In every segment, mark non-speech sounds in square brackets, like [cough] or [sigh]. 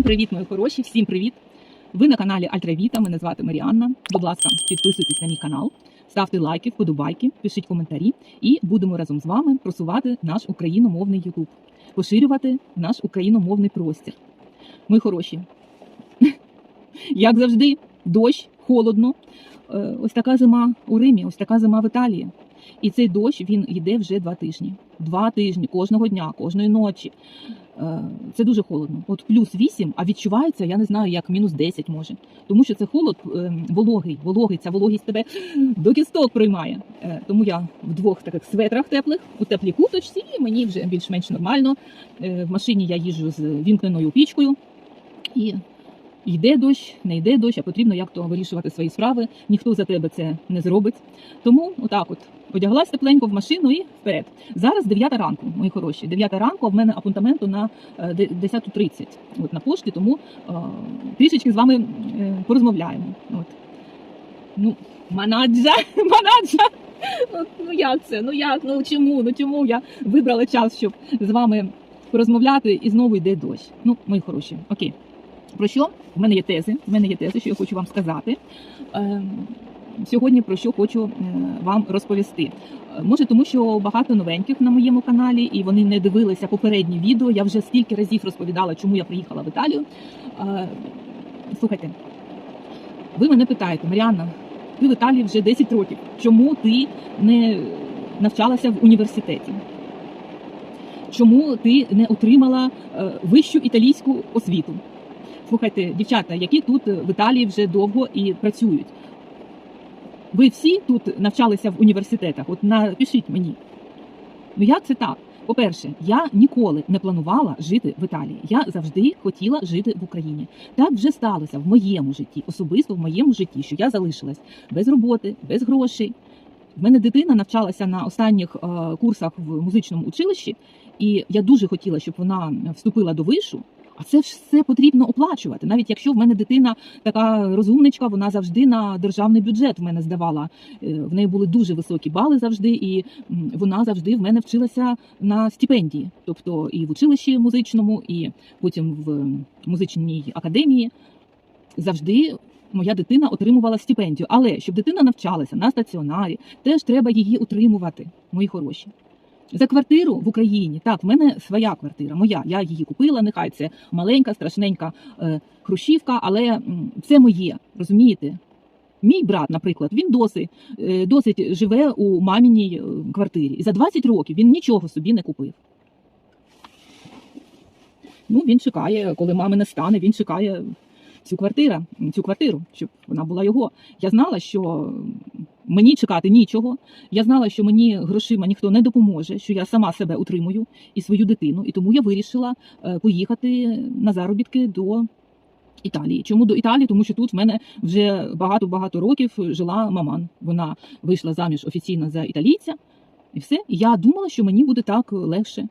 Всім привіт, мої хороші, всім привіт! Ви на каналі Альтравіта. Мене звати Маріанна. Будь ласка, підписуйтесь на мій канал, ставте лайки, вподобайки, пишіть коментарі, і будемо разом з вами просувати наш україномовний Ютуб, поширювати наш україномовний простір. Мої хороші, [laughs] як завжди, дощ, холодно. Е, Ось така зима у Римі, ось така зима в Італії. І цей дощ він йде вже два тижні. Два тижні кожного дня, кожної ночі. Е, Це дуже холодно. От плюс 8, а відчувається, я не знаю, як мінус 10 може. Тому що це холод е, вологий, вологий, ця вологість тебе до кісток приймає. Е, Тому я в двох таких светрах теплих, у теплій куточці, і мені вже більш-менш нормально. Е, В машині я їжджу з вімкненою пічкою. І йде дощ, не йде дощ, а потрібно як то вирішувати свої справи. Ніхто за тебе це не зробить. Тому отак от одяглась тепленько в машину і вперед. Зараз 9 ранку, мої хороші. 9 ранку, а в мене апунтаменту на е, 10.30 от на пошті, тому е, трішечки з вами е, порозмовляємо. От. Ну, манаджа, [laughs] манаджа. Ну, ну як це? Ну як? Ну чому? Ну чому я вибрала час, щоб з вами порозмовляти, і знову йде дощ. Ну, мої хороші, окей. Про що? В мене є тези. В мене є тези, що я хочу вам сказати. Ем, Сьогодні про що хочу е, вам розповісти. Е, Може, тому що багато новеньких на моєму каналі, і вони не дивилися попередні відео. Я вже стільки разів розповідала, чому я приїхала в Італію. Е, Слухайте, ви мене питаєте, Маріанна, ти в Італії вже 10 років. Чому ти не навчалася в університеті? Чому ти не отримала вищу італійську освіту? Слухайте, дівчата, які тут в Італії вже довго і працюють. Ви всі тут навчалися в університетах? От напишіть мені. Ну як це так? По-перше, я ніколи не планувала жити в Італії. Я завжди хотіла жити в Україні. Так вже сталося в моєму житті, особисто в моєму житті, що я залишилась без роботи, без грошей. В мене дитина навчалася на останніх е, курсах в музичному училищі, і я дуже хотіла, щоб вона вступила до вишу. А це все потрібно оплачувати. Навіть якщо в мене дитина така розумничка, вона завжди на державний бюджет в мене здавала. Е, В неї були дуже високі бали завжди, і вона завжди в мене вчилася на стипендії, тобто і в училищі музичному, і потім в музичній академії. Завжди моя дитина отримувала стипендію. Але щоб дитина навчалася на стаціонарі, теж треба її утримувати, мої хороші. За квартиру в Україні, так, в мене своя квартира, моя. Я її купила. Нехай це маленька, страшненька е, хрущівка, але це моє. Розумієте? Мій брат, наприклад, він досить, е, досить живе у маміній е, квартирі. І за 20 років він нічого собі не купив. Ну, він чекає, коли мами не стане, він чекає цю квартиру, цю квартиру, щоб вона була його. Я знала, що мені чекати нічого. Я знала, що мені грошима ніхто не допоможе, що я сама себе утримую і свою дитину. І тому я вирішила е, поїхати на заробітки до Італії. Чому до Італії? Тому що тут в мене вже багато-багато років жила маман. Вона вийшла заміж офіційно за італійця, і все. І я думала, що мені буде так легше.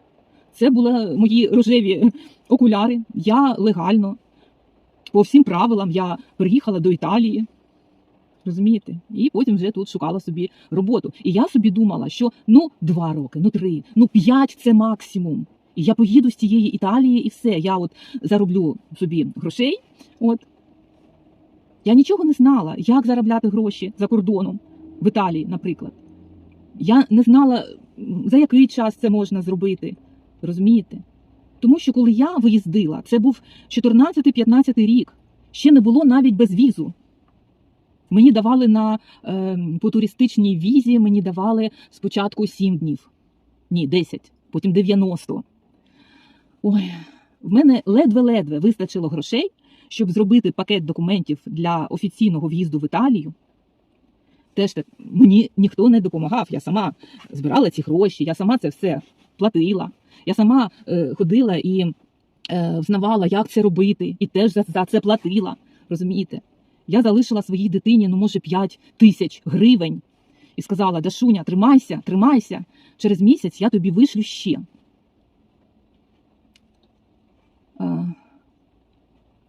Це були мої рожеві окуляри. Я легально, по всім правилам, я приїхала до Італії. Розумієте? І потім вже тут шукала собі роботу. І я собі думала, що ну два роки, ну три, ну п'ять це максимум. І я поїду з тієї Італії, і все. Я от зароблю собі грошей. От я нічого не знала, як заробляти гроші за кордоном в Італії, наприклад. Я не знала, за який час це можна зробити. Розумієте? Тому що коли я виїздила, це був 14-15 рік, ще не було навіть без візу. Мені давали на е, по туристичній візі, мені давали спочатку 7 днів, ні, 10, потім 90. Ой, в мене ледве-ледве вистачило грошей, щоб зробити пакет документів для офіційного в'їзду в Італію. Теж так мені ніхто не допомагав. Я сама збирала ці гроші, я сама це все платила. Я сама е, ходила і е, взнавала, як це робити, і теж за, за це платила. Розумієте? Я залишила своїй дитині, ну, може, 5 тисяч гривень і сказала: Дашуня, тримайся, тримайся. Через місяць я тобі вишлю ще. Е,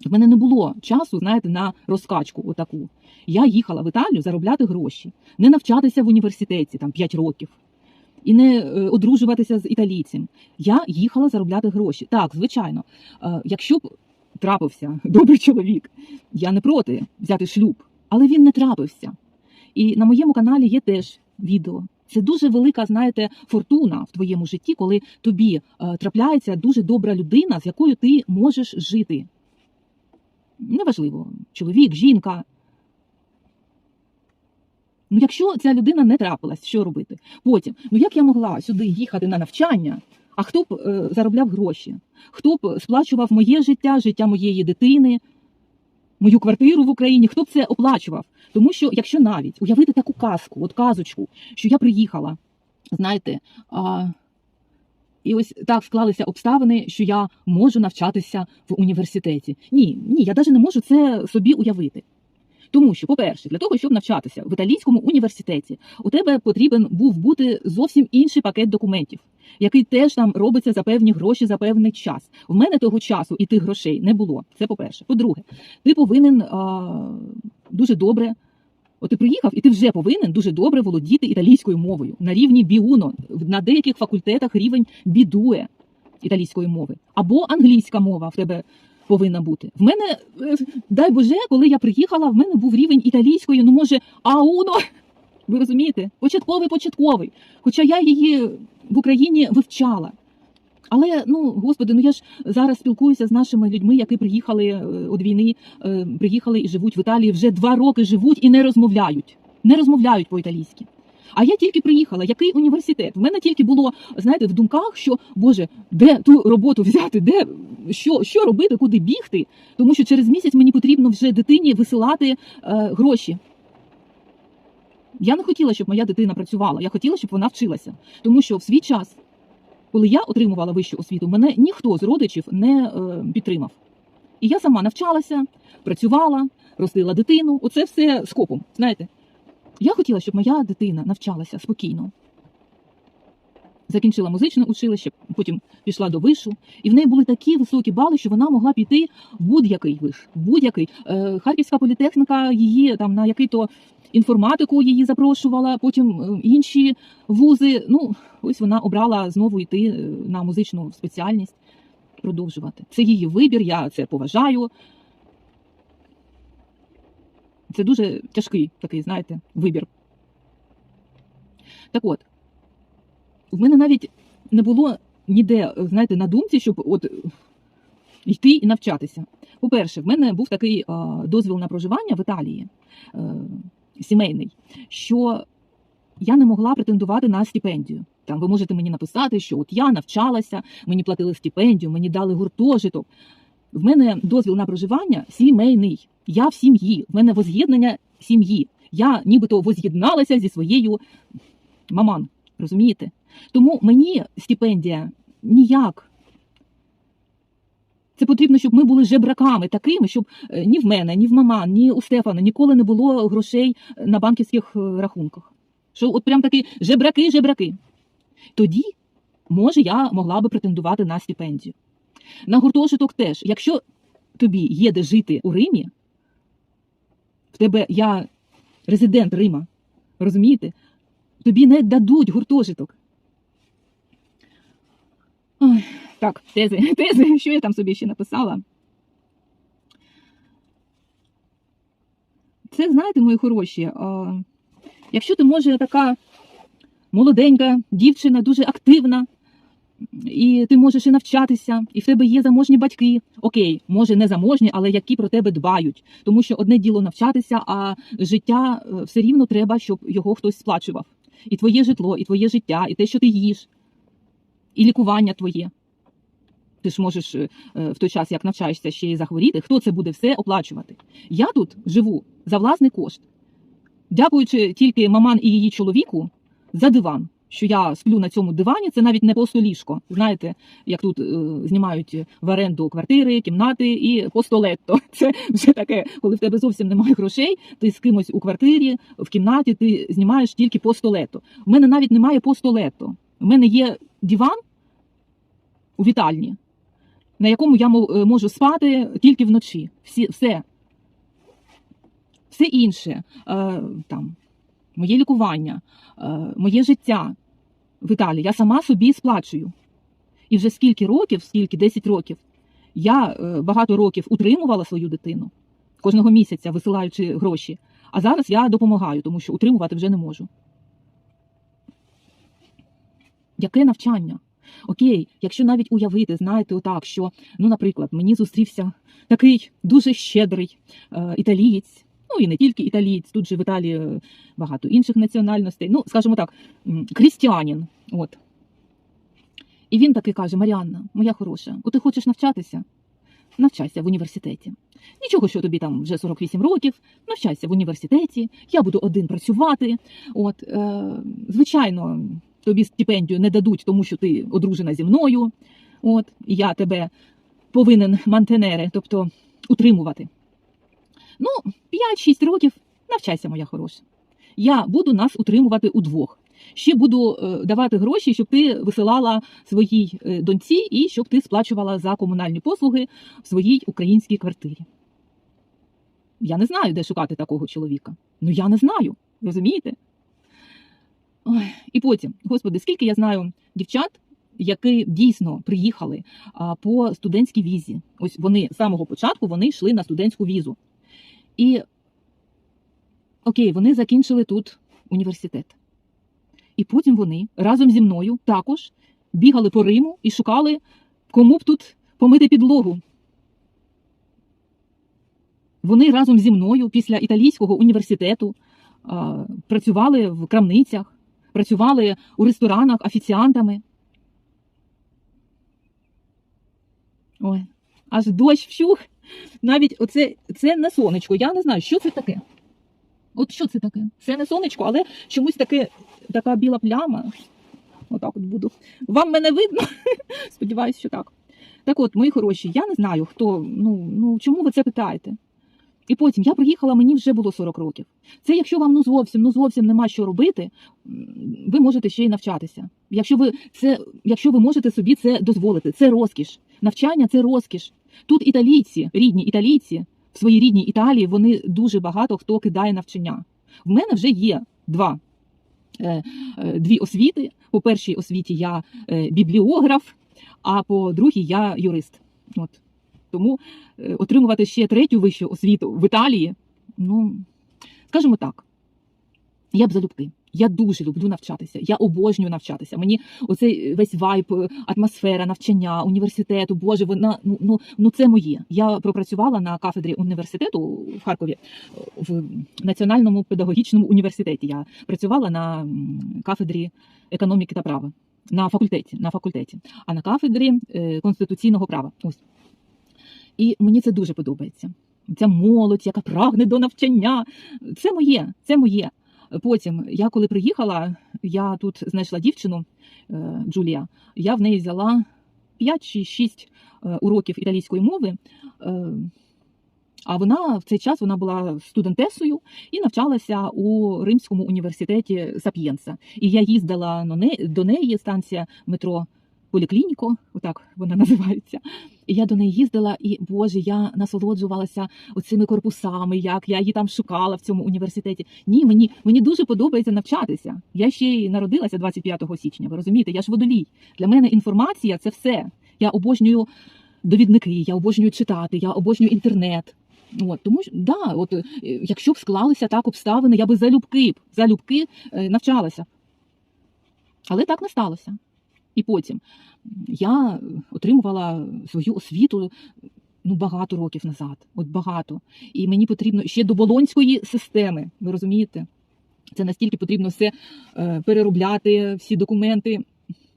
В мене не було часу, знаєте, на розкачку отаку. Я їхала в Італію заробляти гроші, не навчатися в університеті там 5 років і не е, одружуватися з італійцем. Я їхала заробляти гроші. Так, звичайно, е, якщо б трапився [laughs] добрий чоловік. Я не проти взяти шлюб, але він не трапився. І на моєму каналі є теж відео. Це дуже велика, знаєте, фортуна в твоєму житті, коли тобі е, трапляється дуже добра людина, з якою ти можеш жити. Неважливо, чоловік, жінка. Ну, якщо ця людина не трапилась, що робити? Потім, ну як я могла сюди їхати на навчання, а хто б е, заробляв гроші? Хто б сплачував моє життя, життя моєї дитини, мою квартиру в Україні? Хто б це оплачував? Тому що, якщо навіть уявити таку казку, от казочку, що я приїхала, знаєте, а, і ось так склалися обставини, що я можу навчатися в університеті. Ні, ні, я навіть не можу це собі уявити. Тому що, по-перше, для того, щоб навчатися в італійському університеті, у тебе потрібен був бути зовсім інший пакет документів, який теж там робиться за певні гроші за певний час. В мене того часу і тих грошей не було. Це по-перше. По-друге, ти повинен а, дуже добре. От ти приїхав, і ти вже повинен дуже добре володіти італійською мовою на рівні біуно. На деяких факультетах рівень бідуе італійської мови або англійська мова в тебе повинна бути. В мене, е, дай Боже, коли я приїхала, в мене був рівень італійської, ну може, ауно. Ви розумієте? Початковий початковий. Хоча я її в Україні вивчала. Але ну, господи, ну я ж зараз спілкуюся з нашими людьми, які приїхали е, від війни, е, приїхали і живуть в Італії, вже два роки живуть і не розмовляють. Не розмовляють по-італійськи. А я тільки приїхала. Який університет? В мене тільки було, знаєте, в думках, що Боже, де ту роботу взяти, де що, що робити, куди бігти, тому що через місяць мені потрібно вже дитині висилати е, гроші. Я не хотіла, щоб моя дитина працювала. Я хотіла, щоб вона вчилася. Тому що в свій час, коли я отримувала вищу освіту, мене ніхто з родичів не е, підтримав. І я сама навчалася, працювала, ростила дитину. Оце все скопом. Знаєте, я хотіла, щоб моя дитина навчалася спокійно. Закінчила музичне училище, потім пішла до вишу, і в неї були такі високі бали, що вона могла піти в будь-який виш. Будь-який. Е, Харківська політехніка її там на який-то інформатику її запрошувала, потім е, інші вузи. Ну, ось вона обрала знову йти е, на музичну спеціальність, продовжувати. Це її вибір, я це поважаю. Це дуже тяжкий такий, знаєте, вибір. Так от, в мене навіть не було ніде, знаєте, на думці, щоб от йти і навчатися. По-перше, в мене був такий дозвіл на проживання в Італії е, сімейний, що я не могла претендувати на стипендію. Там ви можете мені написати, що от я навчалася, мені платили стипендію, мені дали гуртожиток. В мене дозвіл на проживання сімейний. Я в сім'ї, в мене воз'єднання сім'ї. Я нібито воз'єдналася зі своєю маман. Розумієте? Тому мені стипендія ніяк. Це потрібно, щоб ми були жебраками такими, щоб е, ні в мене, ні в маман, ні у Стефана ніколи не було грошей на банківських е, рахунках. Що от прям такі жебраки, жебраки. Тоді, може, я могла би претендувати на стипендію. На гуртожиток теж. Якщо тобі є де жити у Римі, в тебе я резидент Рима, розумієте? Тобі не дадуть гуртожиток. Ой, так, тези, [laughs] тези, що я там собі ще написала? Це, знаєте, мої хороші, якщо ти може така молоденька дівчина, дуже активна, і ти можеш і навчатися, і в тебе є заможні батьки. Окей, може не заможні, але які про тебе дбають. Тому що одне діло навчатися, а життя е, все рівно треба, щоб його хтось сплачував. І твоє житло, і твоє життя, і те, що ти їш, і лікування твоє. Ти ж можеш е, в той час, як навчаєшся, ще й захворіти. Хто це буде все оплачувати? Я тут живу за власний кошт, дякуючи тільки маман і її чоловіку за диван що я сплю на цьому дивані, це навіть не просто ліжко. Знаєте, як тут е, знімають в оренду квартири, кімнати і постолетто. [laughs] Це вже таке, коли в тебе зовсім немає грошей, ти з кимось у квартирі, в кімнаті ти знімаєш тільки постолетто. У мене навіть немає постолетто. У мене є диван у вітальні, на якому я е, можу спати тільки вночі. Всі, все. Все інше, е, там, моє лікування, е, моє життя в Італії я сама собі сплачую. І вже скільки років, скільки 10 років, Я е, багато років утримувала свою дитину кожного місяця, висилаючи гроші. А зараз я допомагаю, тому що утримувати вже не можу. Яке навчання? Окей, якщо навіть уявити, знаєте, отак, що, ну, наприклад, мені зустрівся такий дуже щедрий е, італієць, ну і не тільки італієць, тут же в Італії е, багато інших національностей. Ну, скажімо так, крістіанін. От. І він таки каже: Маріанна, моя хороша, от ти хочеш навчатися? Навчайся в університеті. Нічого, що тобі там вже 48 років, навчайся в університеті, я буду один працювати. От, е, звичайно, тобі стипендію не дадуть, тому що ти одружена зі мною. От, і я тебе повинен мантенери, тобто утримувати. Ну, 5-6 років навчайся, моя хороша. Я буду нас утримувати удвох. Ще буду е, давати гроші, щоб ти висилала своїй е, доньці і щоб ти сплачувала за комунальні послуги в своїй українській квартирі. Я не знаю, де шукати такого чоловіка. Ну я не знаю, розумієте? Ой, і потім, господи, скільки я знаю дівчат, які дійсно приїхали по студентській візі. Ось вони з самого початку вони йшли на студентську візу. І окей, вони закінчили тут університет. І потім вони разом зі мною також бігали по Риму і шукали, кому б тут помити підлогу. Вони разом зі мною після італійського університету а, працювали в крамницях, працювали у ресторанах офіціантами. Ой, аж дощ вщух. Навіть оце це не сонечко. Я не знаю, що це таке. От що це таке? Це не сонечко, але чомусь таке, така біла пляма. Отак от буду. Вам мене видно? [laughs] Сподіваюсь, що так. Так от, мої хороші, я не знаю, хто, ну, ну чому ви це питаєте? І потім я приїхала, мені вже було 40 років. Це якщо вам ну зовсім, ну зовсім нема що робити, ви можете ще й навчатися. Якщо ви це, якщо ви можете собі це дозволити, це розкіш. Навчання це розкіш. Тут італійці, рідні італійці, в своїй рідній Італії вони дуже багато хто кидає навчання. В мене вже є два. е, е, Дві освіти. По першій освіті я е, бібліограф, а по другій я юрист. От. Тому отримувати ще третю вищу освіту в Італії, ну, скажімо так, я б залюбки. Я дуже люблю навчатися. Я обожнюю навчатися. Мені оцей весь вайб, е, атмосфера навчання, університету, Боже, вона ну, ну, ну це моє. Я пропрацювала на кафедрі університету в Харкові е, в Національному педагогічному університеті. Я працювала на кафедрі економіки та права. На факультеті, на факультеті, а на кафедрі е, конституційного права. Ось. І мені це дуже подобається. Ця молодь, яка прагне до навчання. Це моє, це моє. Потім, я коли приїхала, я тут знайшла дівчину е, Джулія. Я в неї взяла 5 чи 6 е, уроків італійської мови. Е, А вона в цей час вона була студентесою і навчалася у Римському університеті Сап'єнса. І я їздила до неї, станція метро Поліклініко, отак вона називається. І я до неї їздила, і Боже, я насолоджувалася оцими корпусами, як я її там шукала в цьому університеті. Ні, мені, мені дуже подобається навчатися. Я ще й народилася 25 січня. Ви розумієте, я ж водолій. Для мене інформація це все. Я обожнюю довідники, я обожнюю читати, я обожнюю інтернет. От, тому що, да, от, якщо б склалися так обставини, я би залюбки залюбки е, навчалася. Але так не сталося. І потім я отримувала свою освіту ну, багато років назад. От багато. І мені потрібно ще до болонської системи. Ви розумієте? Це настільки потрібно все е, переробляти, всі документи.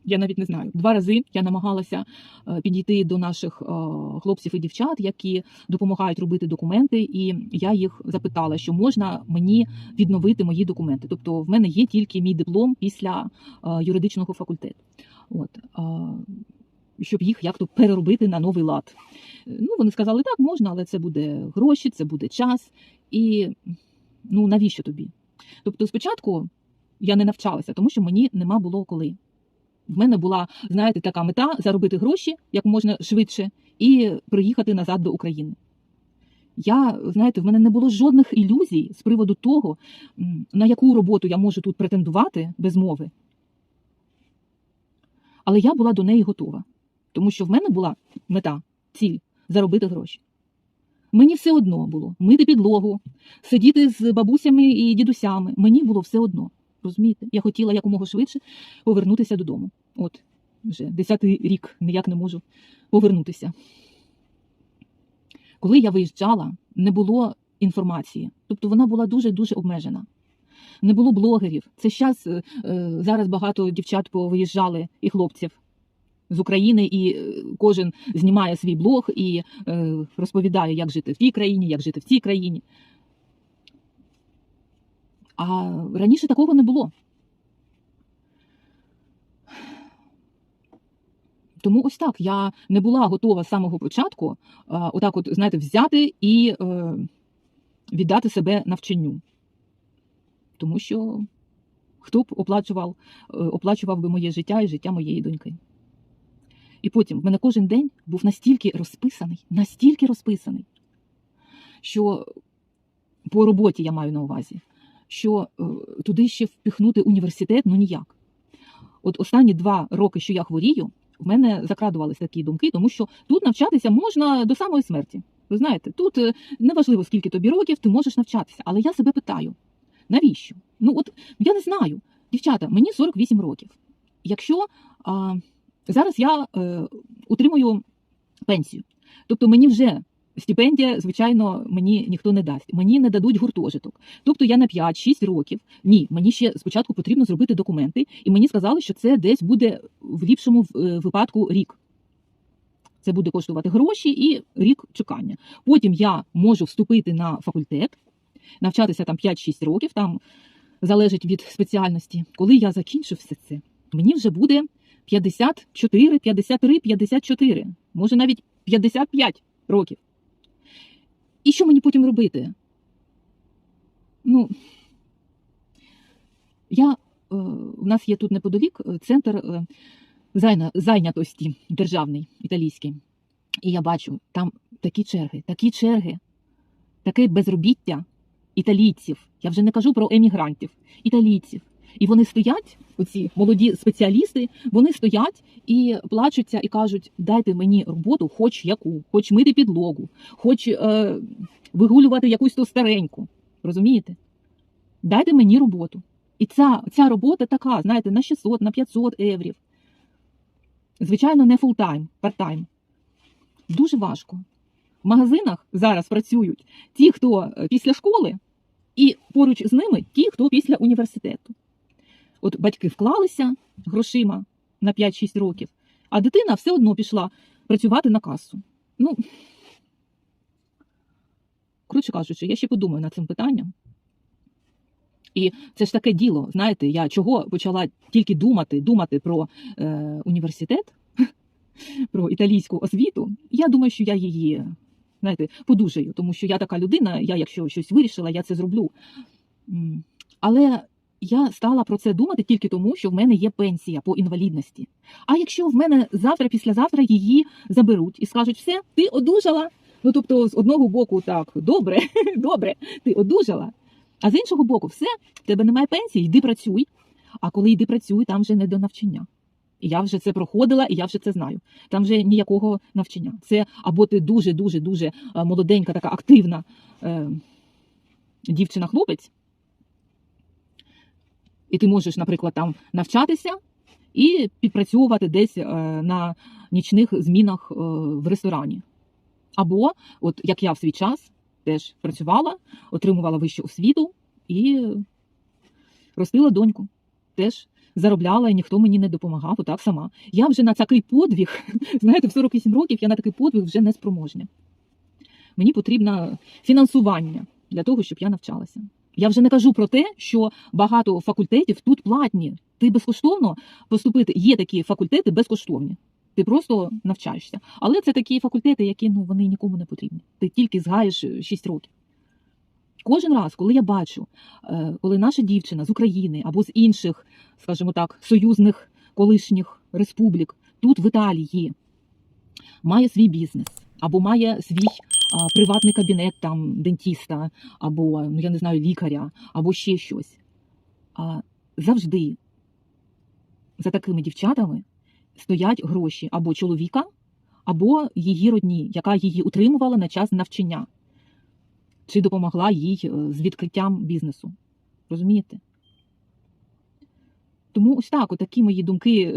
Я навіть не знаю. Два рази я намагалася е, підійти до наших е, хлопців і дівчат, які допомагають робити документи, і я їх запитала, що можна мені відновити мої документи. Тобто, в мене є тільки мій диплом після юридичного факультету. От, а, щоб їх як-то переробити на новий лад. Ну, вони сказали, так, можна, але це буде гроші, це буде час. І ну, навіщо тобі? Тобто, спочатку я не навчалася, тому що мені нема було коли. В мене була, знаєте, така мета заробити гроші як можна швидше і приїхати назад до України. Я, знаєте, в мене не було жодних ілюзій з приводу того, на яку роботу я можу тут претендувати без мови. Але я була до неї готова, тому що в мене була мета ціль заробити гроші. Мені все одно було мити підлогу, сидіти з бабусями і дідусями. Мені було все одно. Розумієте? Я хотіла якомога швидше повернутися додому. От вже десятий рік ніяк не можу повернутися. Коли я виїжджала, не було інформації, тобто вона була дуже дуже обмежена. Не було блогерів. Це зараз зараз багато дівчат повиїжджали і хлопців з України, і е, кожен знімає свій блог і е, розповідає, як жити в тій країні, як жити в цій країні. А раніше такого не було. Тому ось так я не була готова з самого початку, отак, от знаєте, взяти і е, віддати себе навчанню. Тому що хто б оплачував, е, оплачував би моє життя і життя моєї доньки. І потім в мене кожен день був настільки розписаний, настільки розписаний, що по роботі я маю на увазі, що е, туди ще впихнути університет ну ніяк. От останні два роки, що я хворію, в мене закрадувалися такі думки, тому що тут навчатися можна до самої смерті. Ви знаєте, тут е, неважливо, скільки тобі років, ти можеш навчатися. Але я себе питаю, навіщо? Ну от я не знаю. Дівчата, мені 48 років. Якщо а, зараз я е, утримую пенсію, тобто мені вже стипендія, звичайно, мені ніхто не дасть. Мені не дадуть гуртожиток. Тобто я на 5-6 років. Ні, мені ще спочатку потрібно зробити документи, і мені сказали, що це десь буде в ліпшому е, випадку рік. Це буде коштувати гроші і рік чекання. Потім я можу вступити на факультет, навчатися там 5-6 років, там залежить від спеціальності. Коли я закінчу все це, мені вже буде 54, 53, 54, може навіть 55 років. І що мені потім робити? Ну, я, е, у нас є тут неподалік е, центр е, зайнятості державний, італійський. І я бачу, там такі черги, такі черги, таке безробіття італійців. Я вже не кажу про емігрантів, італійців. І вони стоять, оці молоді спеціалісти, вони стоять і плачуться і кажуть: дайте мені роботу, хоч яку, хоч мити підлогу, хоч е, вигулювати якусь ту стареньку. Розумієте? Дайте мені роботу. І ця, ця робота така, знаєте, на 600, на 500 еврів. Звичайно, не фултайм, парттайм. Дуже важко. В магазинах зараз працюють ті, хто е, після школи, і поруч з ними ті, хто після університету. От батьки вклалися грошима на 5-6 років, а дитина все одно пішла працювати на касу. Ну, коротше кажучи, я ще подумаю над цим питанням. І це ж таке діло, знаєте, я чого почала тільки думати, думати про е, університет, [laughs] про італійську освіту. Я думаю, що я її, знаєте, подужаю, тому що я така людина, я якщо щось вирішила, я це зроблю. Але я стала про це думати тільки тому, що в мене є пенсія по інвалідності. А якщо в мене завтра, післязавтра її заберуть і скажуть, все, ти одужала. Ну тобто, з одного боку, так, добре, [laughs] добре, ти одужала. А з іншого боку, все, в тебе немає пенсії, йди працюй. А коли йди працюй, там вже не до навчання. І я вже це проходила, і я вже це знаю. Там вже ніякого навчання. Це або ти дуже, дуже, дуже е, молоденька, така активна е, дівчина-хлопець, і ти можеш, наприклад, там навчатися і підпрацьовувати десь е, на нічних змінах е, в ресторані. Або, от як я в свій час теж працювала, отримувала вищу освіту і ростила доньку. Теж заробляла, і ніхто мені не допомагав, отак сама. Я вже на такий подвиг, [laughs] знаєте, в 48 років я на такий подвиг вже не спроможня. Мені потрібно фінансування для того, щоб я навчалася. Я вже не кажу про те, що багато факультетів тут платні. Ти безкоштовно поступити. Є такі факультети безкоштовні. Ти просто навчаєшся. Але це такі факультети, які ну вони нікому не потрібні. Ти тільки згаєш 6 років. Кожен раз, коли я бачу, е, коли наша дівчина з України або з інших, скажімо так, союзних колишніх республік тут в Італії має свій бізнес або має свій приватний кабінет там дентіста, або ну я не знаю, лікаря, або ще щось. А завжди за такими дівчатами стоять гроші або чоловіка, або її родні, яка її утримувала на час навчання, чи допомогла їй е, з відкриттям бізнесу. Розумієте? Тому ось так, такі мої думки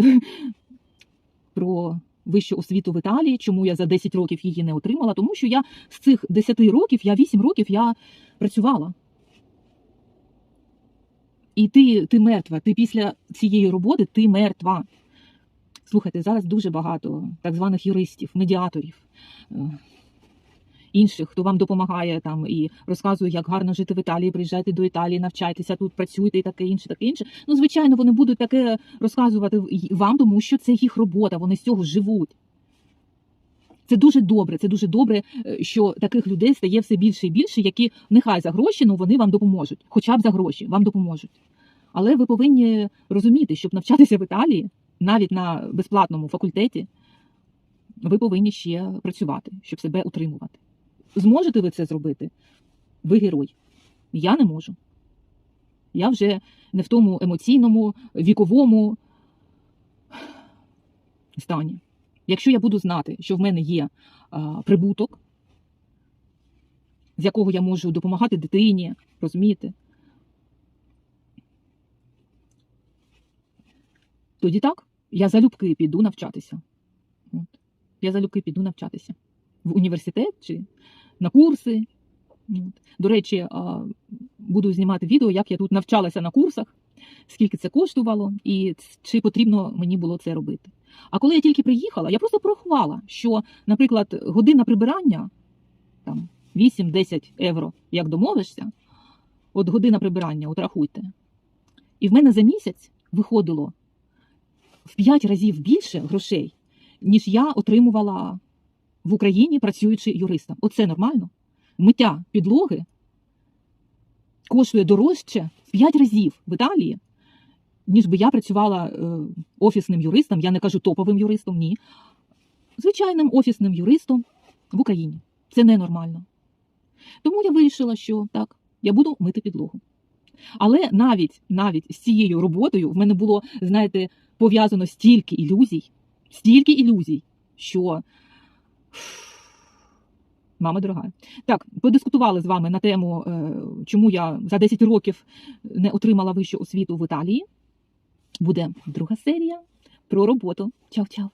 про вищу освіту в Італії, чому я за 10 років її не отримала, тому що я з цих 10 років, я 8 років я працювала. І ти, ти мертва, ти після цієї роботи ти мертва. Слухайте, зараз дуже багато так званих юристів, медіаторів, е, інших, хто вам допомагає там і розказує, як гарно жити в Італії, приїжджайте до Італії, навчайтеся тут, працюйте і таке інше, таке інше. Ну, звичайно, вони будуть таке розказувати вам, тому що це їх робота, вони з цього живуть. Це дуже добре. Це дуже добре, е, що таких людей стає все більше і більше, які нехай за гроші, але вони вам допоможуть, хоча б за гроші вам допоможуть. Але ви повинні розуміти, щоб навчатися в Італії, навіть на безплатному факультеті, ви повинні ще працювати, щоб себе утримувати. Зможете ви це зробити? Ви герой. Я не можу. Я вже не в тому емоційному, віковому стані. Якщо я буду знати, що в мене є а, прибуток, з якого я можу допомагати дитині, розумієте? Тоді так, я залюбки піду навчатися. От. Я залюбки піду навчатися в університет чи на курси. До речі, буду знімати відео, як я тут навчалася на курсах, скільки це коштувало і чи потрібно мені було це робити. А коли я тільки приїхала, я просто порахувала, що, наприклад, година прибирання там 8-10 євро, як домовишся, от година прибирання, от рахуйте. І в мене за місяць виходило в 5 разів більше грошей, ніж я отримувала в Україні, працюючи юристом. Оце нормально. Миття підлоги коштує дорожче в 5 разів в Італії, ніж би я працювала е, офісним юристом, я не кажу топовим юристом, ні. Звичайним офісним юристом в Україні. Це ненормально. Тому я вирішила, що так, я буду мити підлогу. Але навіть, навіть з цією роботою в мене було, знаєте, пов'язано стільки ілюзій, стільки ілюзій, що мама дорога. Так, подискутували з вами на тему, е, чому я за 10 років не отримала вищу освіту в Італії. Буде друга серія про роботу. Чао-чао!